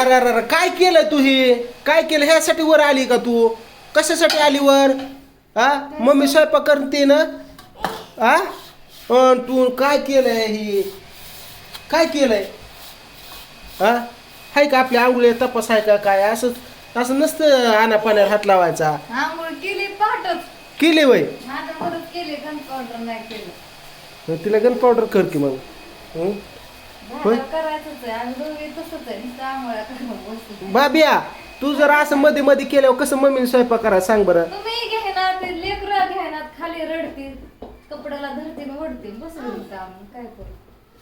अरे अरे अरे काय केलं तू हे? काय केलं? ह्यासाठी वर आली का तू? कशासाठी आली वर? हा मम्मी स्वयंपाक करते ना? हा अन तू काय केलंय ही? काय केलंय? हा हाय का आपल्या आंघोळी तपास आहे का काय? असं असं नसतं आणा पाण्यावर हात लावायचा. आंघोळ केली केले वय? माझं परत केले गन पावडर नाही केलं. मग तिला गन पावडर कर की मग. हं? होय? झालं करायचंच आहे. आम्ही दोघे तसंच आहे. नुसतं आंघोळ्या करून बसतो बाबिया तू जर असं मध्ये मध्ये केल्यावर कसं मम्मीने स्वयंपाक करा सांग बरं? तुम्ही घेणार ते लेकरं घेणार खाली रडतील कपड्याला धरतील ओढतील बसू काम काय करू?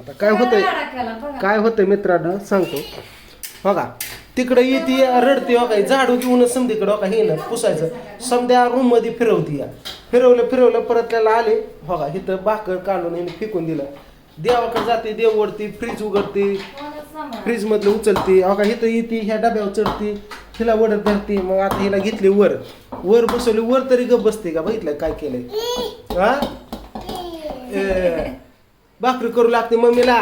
आता काय होतंय? राडा केला बघा. काय होतंय मित्रांनो? सांगतो. बघा तिकडे येते रडते हो काय? झाडू घेऊन समधीकडे हो का हे ना पुसायचं. समध्या रूममध्ये फिरवती या. फिरवलं फिरवलं परत त्याला आले. का इथं भाकर काढून हिने फेकून दिलं. देवाकडे जाते देव ओढते फ्रीज उघडते फ्रीज मधलं उचलते. हो का इथं येते ह्या डब्यावर चढते हिला वडत धरते मग आता हिला घेतली वर. वर बसवली वर तरी गप बसते का बघितलं काय केलंय? हा? ए, भाकरी करू लागते मम्मीला.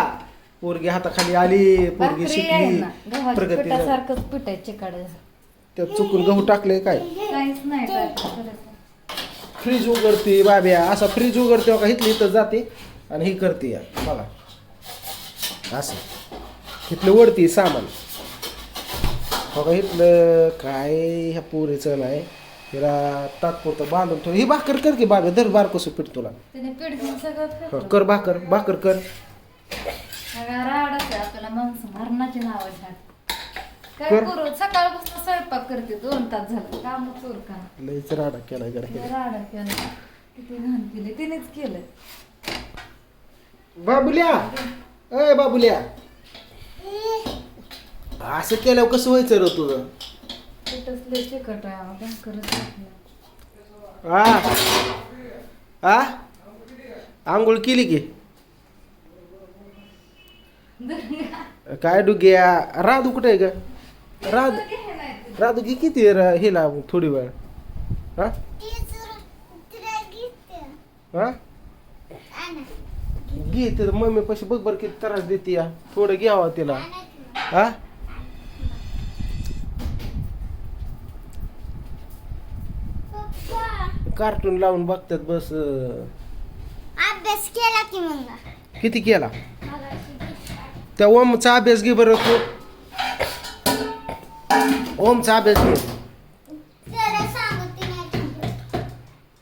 पोरगी हाताखाली आली पोरगी शिकली प्रगती झाली. चिकाड त्यात चुकून गहू टाकले काय? काहीच नाही. फ्रीज उघडते बाब्या. असा फ्रीज उघडते हो का इथली इथं जाते. आणि ही करते या. बघा. असं. इथलं वडती सामान. हो का इथलं काय ह्या पोरीचं नाही हिला तात्पुरतं बांधून ठेव. ही भाकर कर की बाबा धर बार कसं पीठ तुला. त्याने पीठ घेऊन सगळं हो, फिरलं. कर भाकर. भाकर कर. सगळा राडाच आहे. आपल्याला माणसं मरणाची नाव काय कर. करू? सकाळपासून स्वयंपाक करते. दोन तास झालं. काम चोर का? राडा केला तिला जरा राडा केला किती घाण केली तिनेच केलं बाबुल्या! अय बाबुल्या! असं केल्यावर कसं व्हायचं रे तुझं? तिथंच लय चिकट आहे आपण करत नाही. हा हा आंघोळ केली की? काय डुग्या? राधू कुठे आहे का राध. राधू की किती र- हिला थोडी वेळ. हा हा घे ते मम्मी पशी बघ बरं किती त्रास देते या. थोडं घ्यावा तिला. हा? कार्टून लावून बघतात बस. अभ्यास केला की मग? किती केला? त्या ओमचा अभ्यास घे बरं तू. ओमचा अभ्यास घे.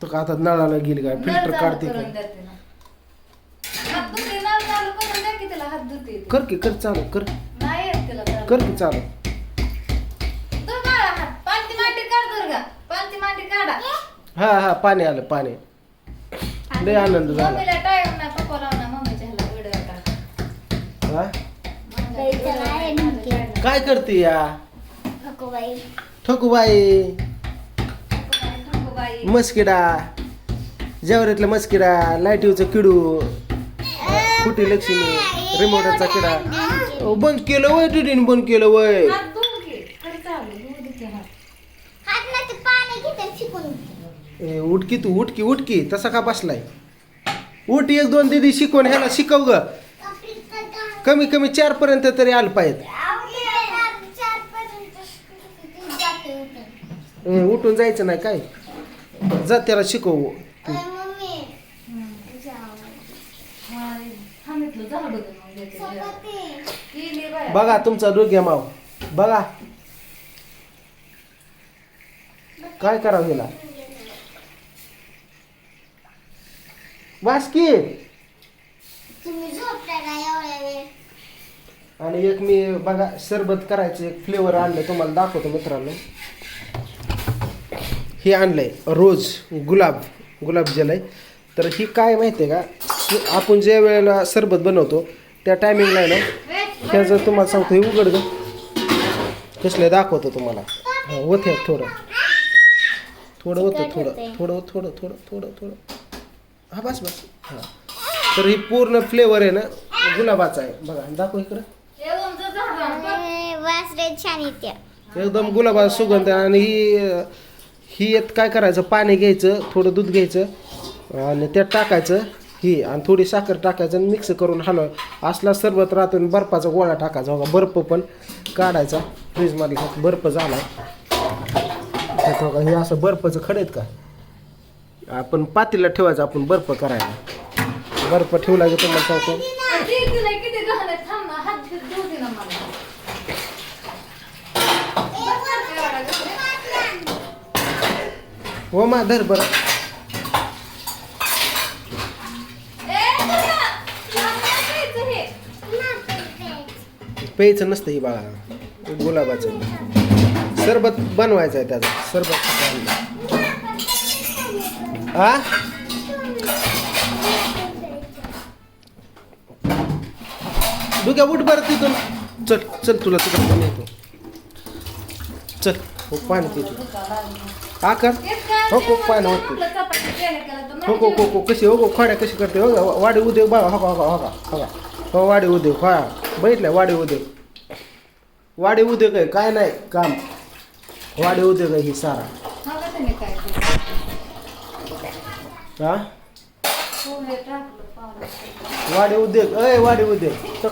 तो का आता नळाला गेली काय फिल्टर काढते करून काय द्या तिला. हात धुते, की हात धुते ती. कर की कर चालू कर. नाही येत तिला चालू. कर की चालू. धुर बाळा हात. पालथी मांडी काढ दुर्गा पालथी मांडी काढा. हा हा पाणी आलं पाणी. लय आनंद झाला. मम्मीला मम्मीच्या ह्याला टाक हा? माझ्या काय? टाक. करते या? नको बाई ठकूबाई बाई मस्किडा. जेवऱ्यातला मस्किडा लाईटीवचं किडू. कुठे लक्ष्मी? रिमोटचा किडा. अहो, बंद केलं वय टिडीने बंद केलं वय. हात ना ते पाणी घेते आणि शिकून. ए, उठकी तू उठकी उठकी. तसा का बसलाय? उठ एक दोन दिदी शिकवण ह्याला शिकव ग. कमी कमी चार पर्यंत तरी आलं पाहिजे. जाते उठून. ए, उठून जायचं नाही काय? जा त्याला शिकव जाऊ. हा, थांब इथलं झाडू दे मग देते जेवायला. चपाती. केली बाया. बघा तुमचा डोग्या माव. बघा. काय करावं गेला वासकी! आणि एक मी बघा सरबत करायचं एक फ्लेवर आणलं तुम्हाला दाखवतो मित्रांनो. हे आणलंय रोज गुलाब गुलाबजल आहे तर ही काय माहिती आहे का? आपण ज्या वेळेला सरबत बनवतो त्या टायमिंगला आहे ना ह्याचं तुम्हाला सांगतो हे उघड कसलं दाखवतो तुम्हाला. हा होत थोडं. थोडं होतं थोडं. थोडं थोडं थोडं थोडं थोडं. हा बस बस. हां. तर ही पूर्ण फ्लेवर आहे ना गुलाबाचा आहे. बघा दाखव इकडं. एकदम गुलाबा सुगंध आहे. आणि ही ही येत काय करायचं? पाणी घ्यायचं थोडं दूध घ्यायचं आणि त्यात टाकायचं. ही आणि थोडी साखर टाकायचं आणि मिक्स करून हलव असला सरबत राहतो आणि बर्फाचा गोळा टाकायचा बघा. बर्फ पण काढायचा फ्रीजमधला बर्फ झाला. हे असं बर्फाचं खडे आहेत का? आपण पातीला ठेवायचं आपण बर्फ करायला. बर्फ ठेवला की तुम्हाला सांगतो. हो तिला किती आहे थांब ना हात धुत धुऊ दे ना मला बस ना एवढा गहन. हो मा धर बरं ए, तुला, तुला काय खायचं हे? प्यायचं नसतं ही बाळा गुलाबाचं सरबत बनवायचं आहे त्याचं सरबत आ डुक्या उठ बरं तिथून चल चल तुला तिकडे पण येतो चल हो पाणी पितो हा कर हो को पाणी होतो हो को को कशी हो हो खोड्या कशी करते हो का? वाडी उद्योग बघा हो का हो का हो का हो हो वाडी उद्योग हा बघितलं वाडी उद्योग वाडी उद्योग आहे काय नाही काम. वाडी उद्योग आहे ही सारा. हा पावलं. वाडी उद्योग अय वाडी उद्योग.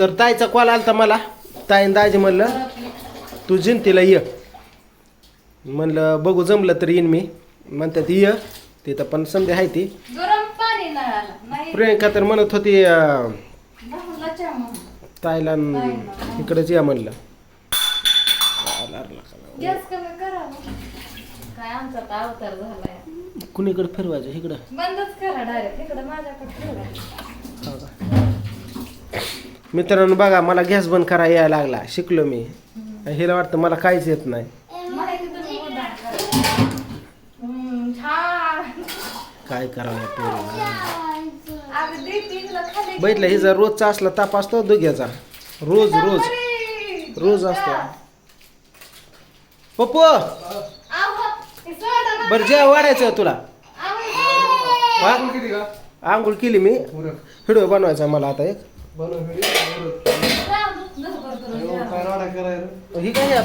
तर ताईचा कॉल आलता मला. ताईन दाजी म्हणलं तू जिंतीला ये. म्हणलं बघू जमलं तर येईन मी. म्हणतात ये तिथं पण समजा आहे ती. गरम पाणी नळाला. नाही. प्रियंका तर म्हणत होती अं, राहुलला चहा म्हणून. ताईला न- इकडंच या म्हणलं. गॅस कमी करा मग. काय आमचा तर अवतार झालाय. कुणीकडे फिरवायचं? इकडं. बंदच करा डायरेक्ट इकडे माझ्याकडे ठेवा हो का? मित्रांनो बघा मला गॅस बंद करा यायला लागला. शिकलो मी. हिला वाटतं मला काहीच येत नाही माहिती तुम्ही मुद्दाम करा. हम्म, छान काय करावं पोरीला? बघितलं हिचा रोजचा असला ताप असतो दुग्याचा रोज रोज! रोज असतो. पप्पू! हे. बरं जेव्हा वाढायचं तुला. हा? आंघोळ केली मी. व्हिडिओ बनवायचा मला आता एक. ही काय या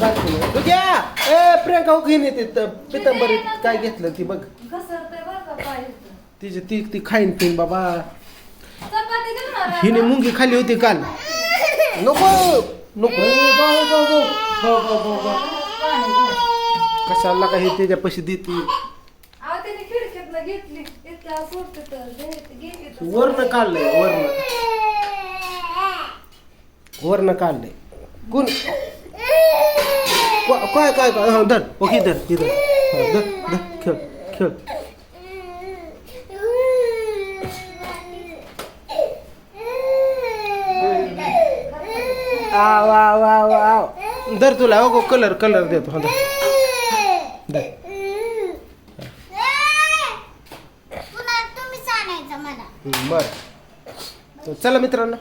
ए प्रियंका हो घेऊन येते त- पितांबरीत काय घेतलं ती बघ. तिची ती ती खाईन पिन बाबा. हिने? मुंगी खाली होती काल. नको नको. कशाला काही देते? घे- घेते तर वरनं काढलंय वरनं. वरनं काढलंय. कोण? काय काय काय? धर. ओके धर धर धर खेळ खेळ. आव आव आव आव धर तुला हो कलर कलर देतो हा बरं. चला मित्रांनो.